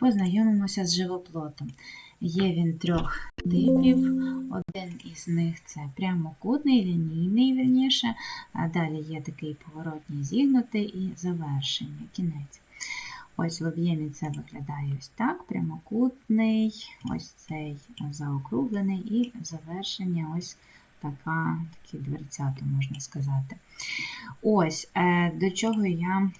познайомимося з живоплотом. Є він трьох типів. Один із них це прямокутний, лінійний, вірніше. А далі є такий поворотній зігнутий і завершення, кінець. Ось в об'ємі це виглядає ось так: прямокутний, ось цей заокруглений, і завершення ось така, такі дверцята, можна сказати. Ось е, до чого я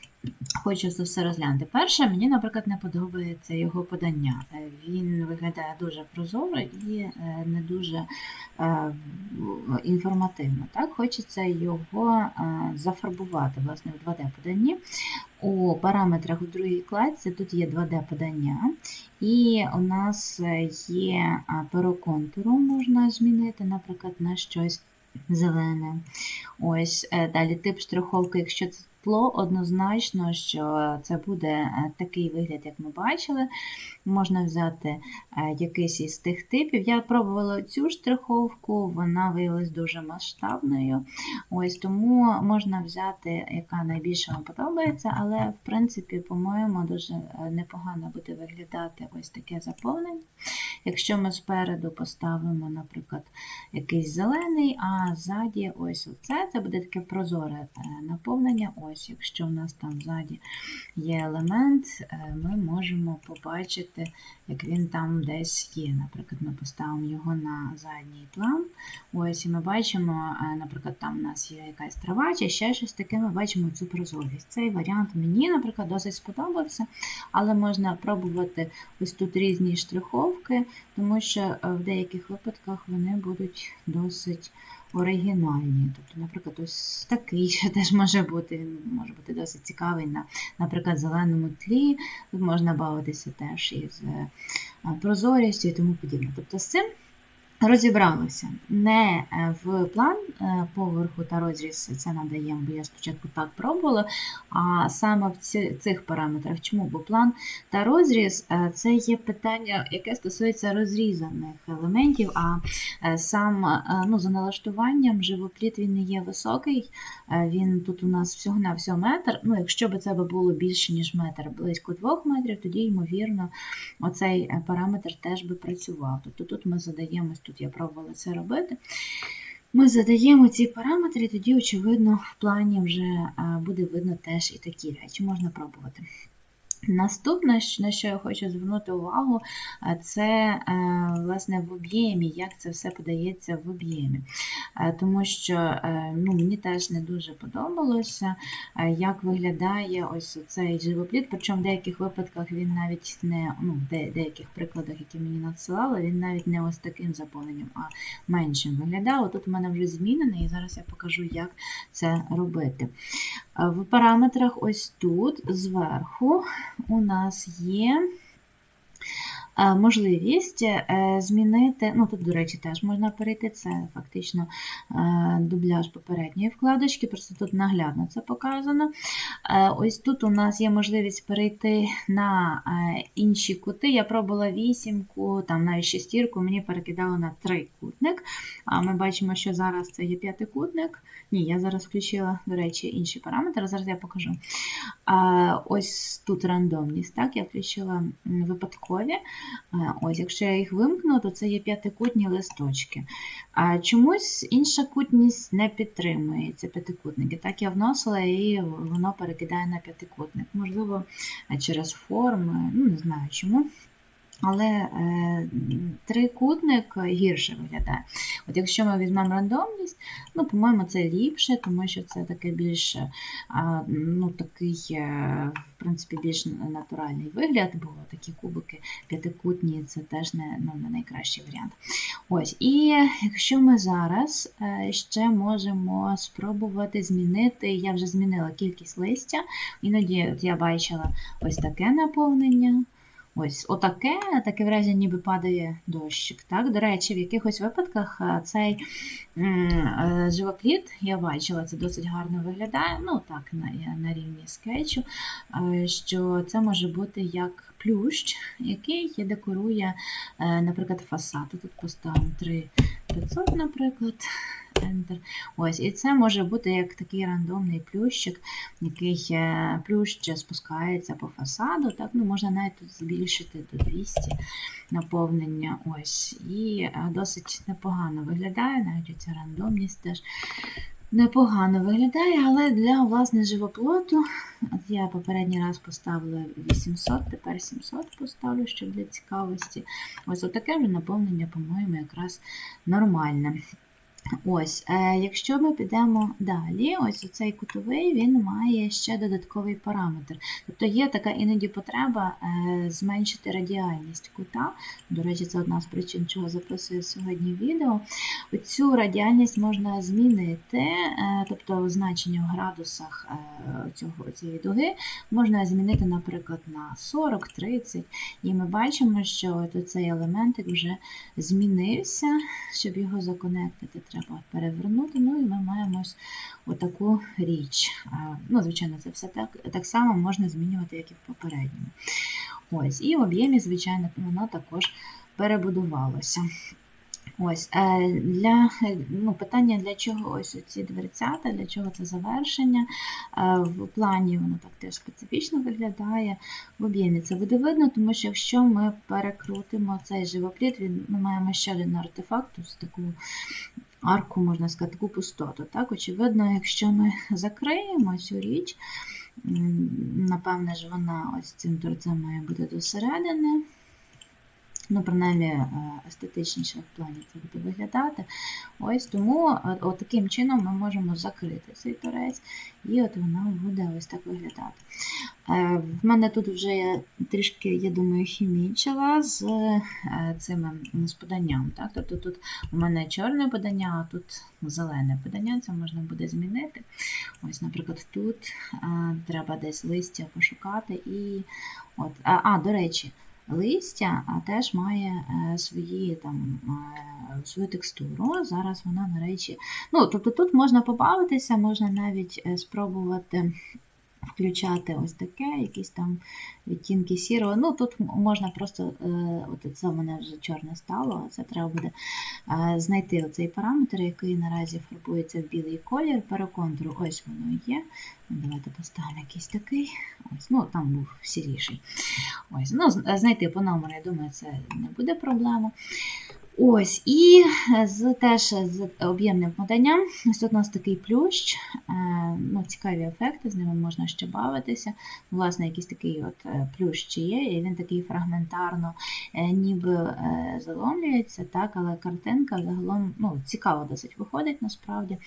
хочу це все розглянути. Перше, мені, наприклад, не подобається його подання. Е, Він виглядає дуже прозоро і е, не дуже е, інформативно. Так? Хочеться його зафарбувати власне, в 2D-поданні. У параметрах у другій кладці тут є 2D-подання, і у нас є перо контуру, можна змінити, наприклад, на щось зелене. Ось далі тип штриховки, якщо це тло, однозначно, що це буде е, такий вигляд, як ми бачили. Можна взяти е, якийсь із тих типів. Я пробувала цю штриховку, вона виявилась дуже масштабною. Ось Тому можна взяти, яка найбільше вам подобається, але, в принципі, по-моєму, дуже е, непогано буде виглядати ось таке заповнення. Якщо ми спереду поставимо, наприклад, якийсь зелений, а ззаді ось оце, це буде таке прозоре наповнення. Якщо в нас там ззаді є елемент, е, ми можемо побачити, як він там десь є. Наприклад, ми поставимо його на задній план. Ось, і ми бачимо, е, наприклад, там у нас є якась трава чи ще щось таке, ми бачимо цю прозорість. Цей варіант мені, наприклад, досить сподобався, але можна пробувати ось тут різні штриховки, тому що е, в деяких випадках вони будуть досить оригінальні. Тобто, наприклад, ось такий ще теж може бути, він може бути досить цікавий на, наприклад, зеленому тлі. Тут можна бавитися теж із е, прозорістю і тому подібне. Тобто з цим розібралися. Не е, в план е, поверху та розріз це надаємо, бо я спочатку так пробувала, а саме в цих параметрах. Чому? Бо план та розріз е, це є питання, яке стосується розрізаних елементів, а сам ну, за налаштуванням живопліт він не є високий. Він тут у нас всього на всього метр. Ну, якщо б це було більше, ніж метр, близько двох метрів, тоді, ймовірно, оцей параметр теж би працював. Тобто тут ми задаємо, ось тут я пробувала це робити. Ми задаємо ці параметри, і тоді, очевидно, в плані вже е, буде видно теж і такі речі. Можна пробувати. Наступне, на що я хочу звернути увагу, це е, власне в об'ємі, як це все подається в об'ємі. Е, Тому що е, ну, мені теж не дуже подобалося, як виглядає ось цей живопліт. Причому в деяких випадках він навіть не ну, в де- деяких прикладах, які мені надсилали, він навіть не ось таким заповненням, а меншим виглядав. Тут у мене вже змінений, і зараз я покажу, як це робити. В параметрах ось тут зверху. У нас є можливість е, змінити, ну тут, до речі, теж можна перейти, це фактично е, дубляж попередньої вкладочки, просто тут наглядно це показано. Е, Ось тут у нас є можливість перейти на е, інші кути. Я пробувала вісімку, там навіть шестірку, мені перекидало на трикутник. А ми бачимо, що зараз це є п'ятикутник. Ні, я зараз включила, до речі, інші параметри. Зараз я покажу. Ось тут рандомність. Так, я включила випадкові. Ось, якщо я їх вимкну, то це є п'ятикутні листочки. А чомусь інша кутність не підтримує ці п'ятикутники. Так я вносила і воно перекидає на п'ятикутник. Можливо, через форми, ну не знаю чому. Але е, трикутник гірше виглядає. От якщо ми візьмемо рандомність, ну, по-моєму, це ліпше, тому що це таке більше, а, ну, такий, е, в принципі, більш натуральний вигляд, бо такі кубики п'ятикутні це теж не, ну, не найкращий варіант. Ось, і якщо ми зараз е, ще можемо спробувати змінити, я вже змінила кількість листя, іноді от я бачила ось таке наповнення. Ось отаке, таке враження, ніби падає дощик. Так? До речі, в якихось випадках е, цей е, живопліт, я бачила, це досить гарно виглядає, ну так, на, на рівні скетчу, е, що це може бути як плющ, який декорує, наприклад, фасад. Тут поставимо три 500, наприклад. Enter. Ось, і це може бути як такий рандомний плющик, який е, плющ спускається по фасаду. Так, ну, можна навіть тут збільшити до 200 наповнення. Ось, і е, досить непогано виглядає, навіть оця рандомність теж непогано виглядає, але для власне живоплоту, от я попередній раз поставила 800, тепер 700 поставлю, щоб для цікавості. Ось отаке вже наповнення, по-моєму, якраз нормальне. Ось, е, якщо ми підемо далі, ось оцей кутовий він має ще додатковий параметр. Тобто є така іноді потреба е, зменшити радіальність кута. До речі, це одна з причин, чого записую сьогодні відео. Цю радіальність можна змінити, е, тобто значення в градусах цього, цієї дуги можна змінити, наприклад, на 40-30. І ми бачимо, що цей елементик вже змінився. Щоб його законектити, треба перевернути. Ну і ми маємо ось отаку річ. Ну, звичайно, це все так, так само можна змінювати, як і в попередньому. Ось, і в об'ємі, звичайно, воно також перебудувалося. Ось е, для ну, питання, для чого ось ці дверцята, для чого це завершення. Е, В плані воно так теж специфічно виглядає. В об'ємі це буде видно, тому що якщо ми перекрутимо цей живопліт, він, ми маємо ще один артефакт, ось таку арку, можна сказати, таку пустоту. Так? Очевидно, якщо ми закриємо цю річ, напевне ж вона ось цим торцем має бути до середини. Ну, принаймні, е, естетичніше в плані це буде виглядати. Ось тому е, от таким чином ми можемо закрити цей торець, і от вона буде ось так виглядати. Е, В мене тут вже трішки, я думаю, хімічила з цим з поданням. Так? Тобто тут у мене чорне подання, а тут зелене подання, це можна буде змінити. Ось, наприклад, тут треба десь листя пошукати. І от, а, а, до речі, листя а, теж має е, свої там. е, Свою текстуру. Зараз вона, на речі. Ну, тобто тут можна побавитися, можна навіть е, спробувати включати ось таке, якісь там відтінки сірого. Ну, тут можна просто, е, от це в мене вже чорне стало, це треба буде е, знайти оцей параметр, який наразі фарбується в білий колір, переконтуру, ось воно є. Ну, Давайте поставимо якийсь такий. Ось, ну, там був сіріший. Ось, ну, знайти по номеру, я думаю, це не буде проблема. Ось, і з, теж з об'ємним поданням. Ось у нас такий плющ, е, ну, цікаві ефекти, з ними можна ще бавитися. Власне, якийсь такий от е, плющ є, і він такий фрагментарно е, ніби е, заломлюється, так, але картинка загалом ну, цікаво досить виходить насправді.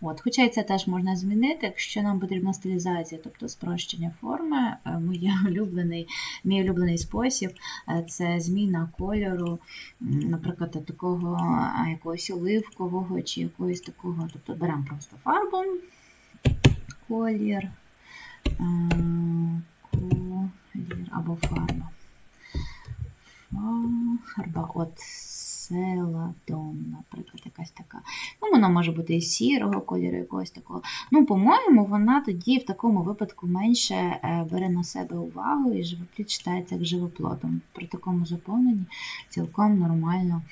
От, хоча і це теж можна змінити, якщо нам потрібна стилізація, тобто спрощення форми, е, моя улюблений, мій улюблений спосіб е, це зміна кольору, м, наприклад, такого якогось оливкового чи якогось такого. Тобто беремо просто фарбу, колір, колір або фарба. Фарба, от селадон, наприклад, якась така. Ну, вона може бути і сірого кольору, якогось такого. Ну, по-моєму, вона тоді в такому випадку менше е, бере на себе увагу і живопліт читається як живоплотом. При такому заповненні цілком нормально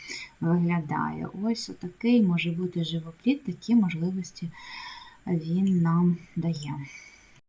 виглядає. Ось отакий може бути живопліт, такі можливості він нам дає.